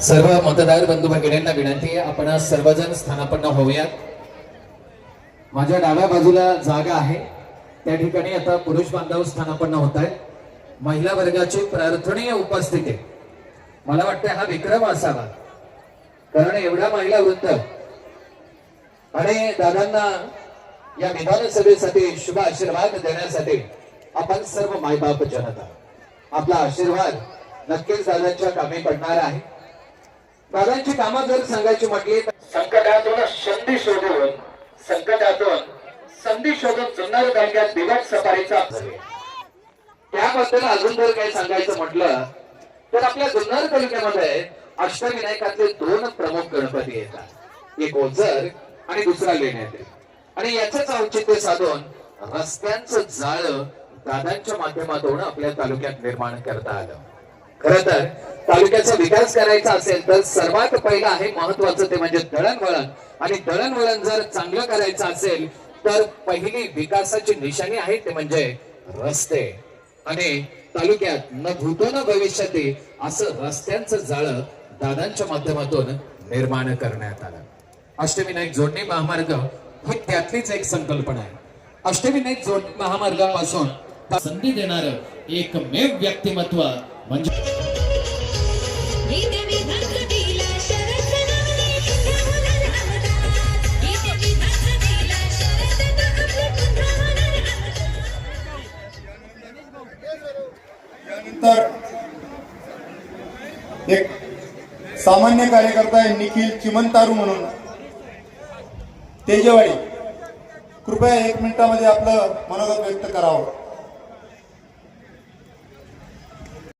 सर्व मतदार बंधू भगिनींना विनंती आहे आपण सर्वजण स्थानापन्न होऊयात. माझ्या डाव्या बाजूला जागा आहे. त्या ठिकाणी आता पुरुष बांधव स्थानापन्न होत आहेत. महिला वर्गाची प्रार्थनीय उपस्थिती. मला वाटतं हा विक्रम असावा. कारण एवढा महिला वृत्त आणि दादांना या विधानसभेसाठी शुभ आशीर्वाद देण्यासाठी आपण सर्व मायबाप जनता आपला आशीर्वाद नक्कीच दादांच्या कामी पडणार आहे. दादांची कामं जर सांगायची म्हटली तर संकटातून संधी शोधून संकटातून संधी शोधून जुन्नर तालुक्यात दिवस सफारीचा त्याबद्दल अजून जर काही सांगायचं म्हटलं तर आपल्या जुन्नर तालुक्यामध्ये अष्टविनायकातले दोन प्रमुख गणपती येतात. एक ओझर आणि दुसरा लेण्याद्री. आणि याचंच औचित्य साधून रस्त्यांचं जाळ दादांच्या माध्यमातून आपल्या तालुक्यात निर्माण करता आलं. खर तर तालुक्याचा विकास करायचा असेल तर सर्वात पहिलं आहे महत्वाचं ते म्हणजे दळणवळण. आणि दळणवळण जर चांगलं करायचं असेल तर पहिली विकासाची निशाणी आहे ते म्हणजे रस्ते. आणि तालुक्यात न भूतो न भविष्यातील असं रस्त्यांचं जाळं दादांच्या माध्यमातून निर्माण करण्यात आलं. अष्टविनायक जोडणी महामार्ग ही त्यातलीच एक संकल्पना आहे. अष्टविनायक जोडणी महामार्गापासून संधी देणार एकमेव व्यक्तिमत्व म्हणजे तर एक सामान्य कार्यकर्ता आहे निखिल चिमंतारू म्हणून. तेजेवाडी कृपया एक मिनिटामध्ये आपलं मनोगत व्यक्त करावं.